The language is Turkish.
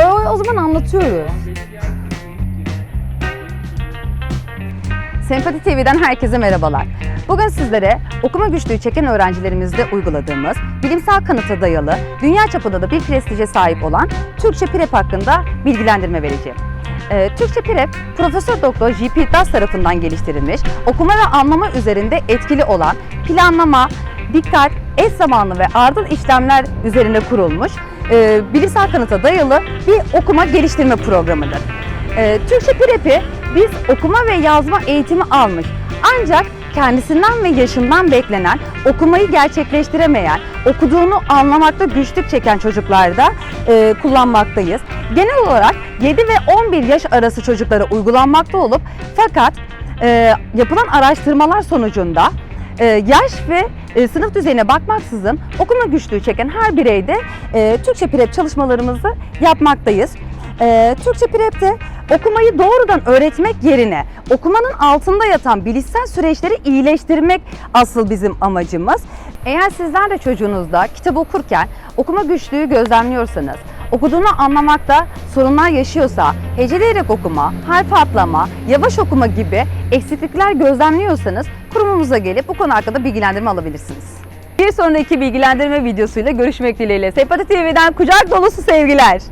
zaman anlatıyorum. Sempati TV'den herkese merhabalar. Bugün sizlere okuma güçlüğü çeken öğrencilerimizde uyguladığımız bilimsel kanıta dayalı, dünya çapında da bir prestije sahip olan Türkçe PrEP hakkında bilgilendirme vereceğim. Ee, Türkçe PrEP, Profesör Doktor J.P. Das tarafından geliştirilmiş, okuma ve anlama üzerinde etkili olan planlama, dikkat, eş zamanlı ve ardıl işlemler üzerine kurulmuş, e, bilimsel kanıta dayalı bir okuma geliştirme programıdır. Ee, Türkçe PrEP'i biz okuma ve yazma eğitimi almış. Ancak kendisinden ve yaşından beklenen, okumayı gerçekleştiremeyen, okuduğunu anlamakta güçlük çeken çocuklarda e, kullanmaktayız. Genel olarak 7 ve 11 yaş arası çocuklara uygulanmakta olup fakat e, yapılan araştırmalar sonucunda e, yaş ve e, sınıf düzeyine bakmaksızın okuma güçlüğü çeken her bireyde e, Türkçe PrEP çalışmalarımızı yapmaktayız. E, Türkçe PrEP'te okumayı doğrudan öğretmek yerine okumanın altında yatan bilişsel süreçleri iyileştirmek asıl bizim amacımız. Eğer sizler de çocuğunuzda kitabı okurken okuma güçlüğü gözlemliyorsanız, okuduğunu anlamakta sorunlar yaşıyorsa, heceleyerek okuma, harf atlama, yavaş okuma gibi eksiklikler gözlemliyorsanız kurumumuza gelip bu konu hakkında bilgilendirme alabilirsiniz. Bir sonraki bilgilendirme videosuyla görüşmek dileğiyle. Sempati TV'den kucak dolusu sevgiler.